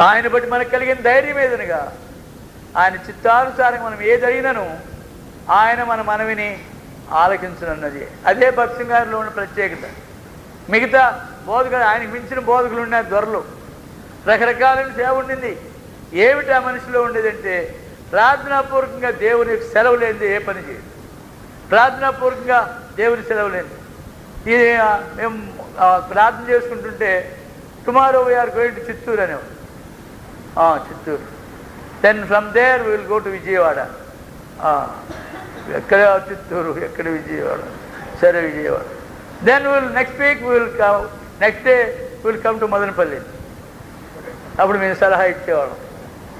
ఆయన బట్టి మనకు కలిగిన ధైర్యం ఏదనగా? ఆయన చిత్తానుసారంగా మనం ఏది ఆయన మన మనవిని ఆలకించనున్నది. అదే భక్సింగారిలో ఉన్న ప్రత్యేకత. మిగతా బోధకులు ఆయనకు మించిన బోధకులు ఉన్నాయి దొరలు రకరకాలైన సేవ ఉండింది. ఏమిటి ఆ మనిషిలో ఉండేదంటే ప్రార్థనాపూర్వకంగా దేవుని సెలవు లేనిది ఏ పని చేయదు. ప్రార్థనాపూర్వకంగా దేవుని సెలవు లేనిది. ఇది మేము ప్రార్థన చేసుకుంటుంటే టుమారో వీఆర్ గోయింగ్ చిత్తూరు అనేవాడు Chittoor. Then from there will go to Vijayawada. ఎక్కడ చిత్తూరు ఎక్కడ విజయవాడ? సరే Vijayawada. Then will next week will come next day will come to Madanapalle. అప్పుడు మేము సలహా ఇచ్చేవాళ్ళం.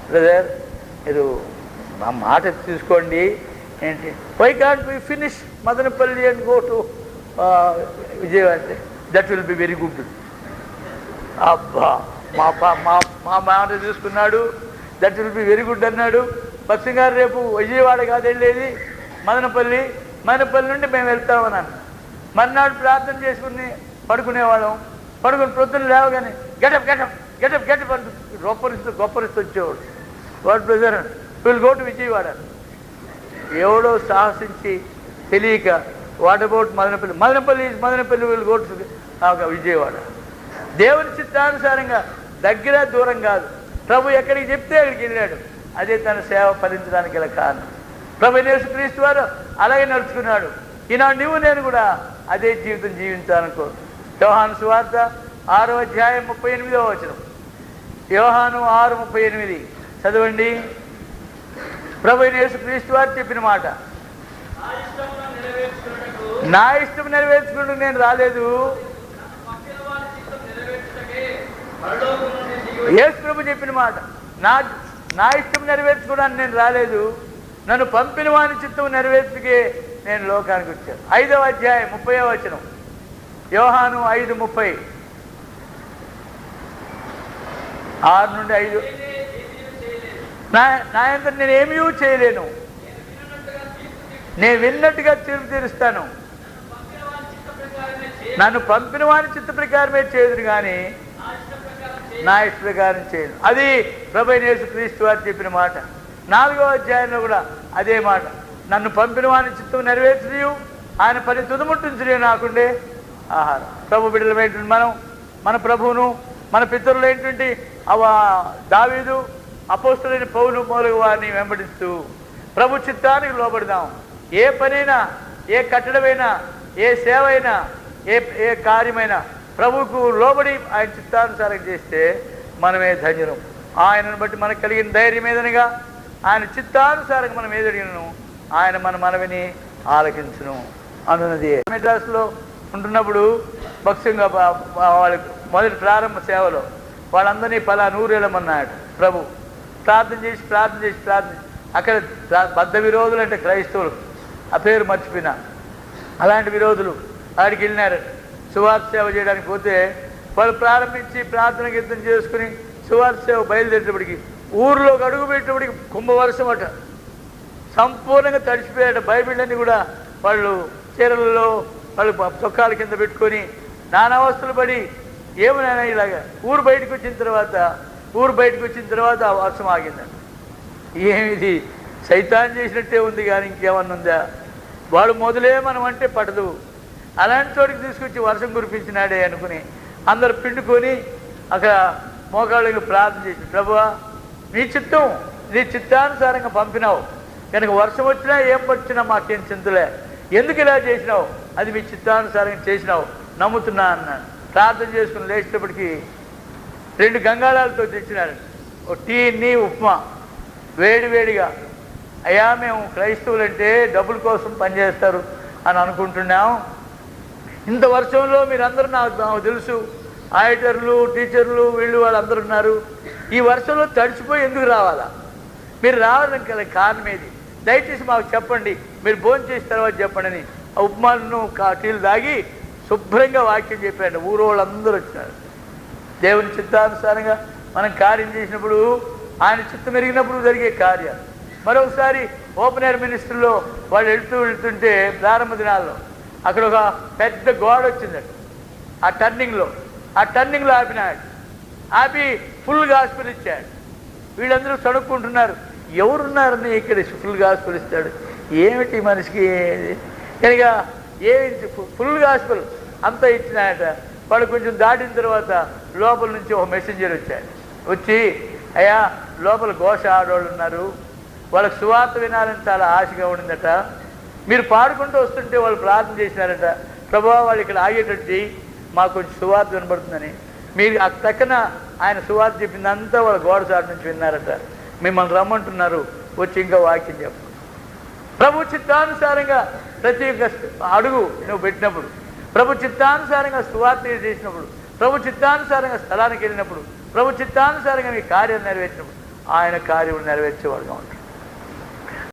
బ్రదర్ మీరు మా మాట తీసుకోండి. ఏంటి? Why can't we finish Madanapalle and go to Vijayawada? That will be very good అబ్బా! మా మా మా మాట చూసుకున్నాడు that will be very good అన్నాడు. బస్సింగారు గారు రేపు విజయవాడ కాదు వెళ్ళేది. మదనపల్లి. మదనపల్లి నుండి మేము వెళ్తామన్నాను మర్నాడు ప్రార్థన చేసుకుని పడుకునేవాళ్ళం. పడుకుని ప్రొద్దున లేవగానే గెటప్ గెటప్ గెటప్ గెటప్ అంటూ రొప్పరిస్తూ గొప్పరిస్తూ వచ్చేవాడు. వాడు brother will go to Vijayawada ఎవడో సాహసించి తెలియక what about Madanapalle? Madanapalle Madanapalle will go to Vijayawada. దేవుని చిత్తానుసారంగా దగ్గర దూరం కాదు. ప్రభు ఎక్కడికి చెప్తే అక్కడికి వెళ్ళాడు అదే తన సేవ ఫలించడానికి గల కారణం. ప్రభు యేసుక్రీస్తు వారు అలాగే నడుచుకున్నాడు. ఈనాడు నువ్వు నేను కూడా అదే జీవితం జీవించాలనుకో. యోహాను సువార్త ఆరో అధ్యాయం ముప్పై ఎనిమిదో వచనం. యోహాను ఆరు ముప్పై ఎనిమిది. చదవండి. ప్రభు యేసుక్రీస్తు వారు చెప్పిన మాట. నా ఇష్టం నెరవేర్చుకుంటూ నేను రాలేదు. యేసు ప్రభు చెప్పిన మాట నా నా ఇష్టం నెరవేర్చుకోవడానికి నేను రాలేదు. నన్ను పంపిన వాని చిత్తం నెరవేర్చుకే నేను లోకానికి వచ్చాను. ఐదవ అధ్యాయం ముప్పై వచనం. యోహాను ఐదు ముప్పై. ఆరు నుండి ఐదు. నా నా ఎంత నేను చేయలేను. నేను విన్నట్టుగా తీర్పు తీరుస్తాను. నన్ను పంపిన వాని చిత్త ప్రకారమే చేయదు కానీ నా ఇష్ట ప్రకారం చేయను. అది ప్రభునేసు క్రీస్తు వారు చెప్పిన మాట. నాలుగో అధ్యాయంలో కూడా అదే మాట. నన్ను పంపిన వాని చిత్తం నెరవేర్చలేవు ఆయన పని తుదముట్టించు నాకుండే ఆహారం. ప్రభు బిడ్డలమైనటువంటి మనం? మన ప్రభువును మన పితరులు ఏంటంటే అవ దావీదు అపోస్తులైన పౌలు మొదలగు వారిని వెంబడిస్తూ ప్రభు చిత్తానికి లోబడదాం. ఏ పనైనా ఏ కట్టడమైనా ఏ సేవ అయినా ఏ ఏ కార్యమైనా ప్రభువుకు లోబడి ఆయన చిత్తానుసారం చేస్తే మనమే ధన్యులం. ఆయనను బట్టి మనకు కలిగిన ధైర్యం ఏదనగా ఆయన చిత్తానుసారంగా మనం ఏదడిగినను ఆయన మన మనవిని ఆలకించును. అన్నది మెడ్రాస్లో ఉంటున్నప్పుడు భక్ష్యంగా వాళ్ళ మొదటి ప్రారంభ సేవలో వాళ్ళందరినీ పలా నూరేళ్ళమన్నాడు ప్రభు. ప్రార్థన చేసి ప్రార్థన చేసి ప్రార్థన అక్కడ బద్ధ విరోధులు అంటే క్రైస్తవులు. ఆ పేరు మర్చిపోయినా. అలాంటి విరోధులు ఆడికి వెళ్ళినారు సువార్త సేవ చేయడానికి పోతే వాళ్ళు ప్రారంభించి ప్రార్థన గీతం చేసుకుని సువార్త సేవ బయలుదేరేటప్పటికి ఊర్లోకి అడుగు పెట్టేటప్పటికి కుంభవర్షం అట. సంపూర్ణంగా తడిచిపోయాడు బైబిళ్ళని అన్ని కూడా వాళ్ళు చీరలలో వాళ్ళు చొక్కాల కింద పెట్టుకొని నానావస్థలు పడి ఏమైనా ఇలాగా ఊరు బయటకు వచ్చిన తర్వాత ఊరు బయటకు వచ్చిన తర్వాత ఆ వర్షం ఆగిందండి ఏమిది? సైతాన్ చేసినట్టే ఉంది కానీ ఇంకేమన్నా ఉందా? వాడు మొదలే మనం అంటే పడదు. అలాంటి చోటికి తీసుకొచ్చి వర్షం కురిపించినాడే అనుకుని అందరు పిండుకొని అక్కడ మోకాళ్ళకి ప్రార్థన చేసి ప్రభువా నీ చిత్తం నీ చిత్తానుసారంగా పంపినావు. కనుక వర్షం వచ్చినా ఏం వచ్చినా మాకేం చింతలే ఎందుకు ఇలా చేసినావు? అది మీ చిత్తానుసారంగా చేసినావు. నమ్ముతున్నా అన్నాడు. ప్రార్థన చేసుకుని లేచినప్పటికీ రెండు గంగాళాలతో తెచ్చినాడు. ఓ టీ నీ ఉప్మా. వేడి వేడిగా. అయ్యా మేము క్రైస్తవులంటే డబ్బుల కోసం పనిచేస్తారు అని అనుకుంటున్నాం. ఇంత వర్షంలో మీరందరూ నాకు నాకు తెలుసు. ఆడిటర్లు టీచర్లు వీళ్ళు వాళ్ళందరూ ఉన్నారు. ఈ వర్షంలో తడిచిపోయి ఎందుకు రావాలా? మీరు రావడానికి గల కారణం ఏది? దయచేసి మాకు చెప్పండి. మీరు భోజనం చేసిన తర్వాత చెప్పండి అని. ఆ ఉప్మాలను కా- టీలు తాగి శుభ్రంగా వాక్యం చెప్పాడు. ఊరు వాళ్ళందరూ వచ్చినారు. దేవుని చిత్తానుసారంగా మనం కార్యం చేసినప్పుడు ఆయన చిత్తం పెరిగినప్పుడు జరిగే కార్యాలు. మరొకసారి ఓపెన్ ఎయిర్ మినిస్టర్లో వాళ్ళు వెళ్తూ వెళ్తుంటే ప్రారంభ దినాల్లో అక్కడ ఒక పెద్ద గోడ వచ్చిందట ఆ టర్నింగ్లో ఆ టర్నింగ్లో ఆపినాడు ఆపి ఫుల్ గాస్పిల్ ఇచ్చాడు. వీళ్ళందరూ సడుక్కుంటున్నారు ఎవరున్నారని ఇక్కడ ఫుల్ గాస్పిల్ ఇస్తాడు? ఏమిటి మనిషికి కనుక ఏమి ఫుల్ గాస్పిల్ అంతా ఇచ్చినాయట వాడు కొంచెం దాటిన తర్వాత లోపల నుంచి ఒక మెసెంజర్ వచ్చాడు. వచ్చి అయ్యా లోపల ఘోష ఆడవాళ్ళు ఉన్నారు. వాళ్ళకి సువార్త వినాలని చాలా ఆశగా ఉండిందట. మీరు పాడుకుంటూ వస్తుంటే వాళ్ళు ప్రార్థన చేసినారట. ప్రభావ వాళ్ళు ఇక్కడ ఆగేటట్టు చేయి మాకు కొంచెం సువార్త వినబడుతుందని. మీరు ఆ తక్కన ఆయన సువార్త చెప్పిందంతా వాళ్ళ గోడ చాటు నుంచి విన్నారట. మిమ్మల్ని రమ్మంటున్నారు. వచ్చి ఇంకా వాక్యం చెప్పు. ప్రభు చిత్తానుసారంగా ప్రతి ఒక్క అడుగు నువ్వు పెట్టినప్పుడు ప్రభు చిత్తానుసారంగా సువార్త చేసినప్పుడు ప్రభు చిత్తానుసారంగా స్థలానికి వెళ్ళినప్పుడు ప్రభు చిత్తానుసారంగా మీ కార్యం నెరవేర్చినప్పుడు ఆయన కార్యం నెరవేర్చేవాడుగా ఉంటాడు.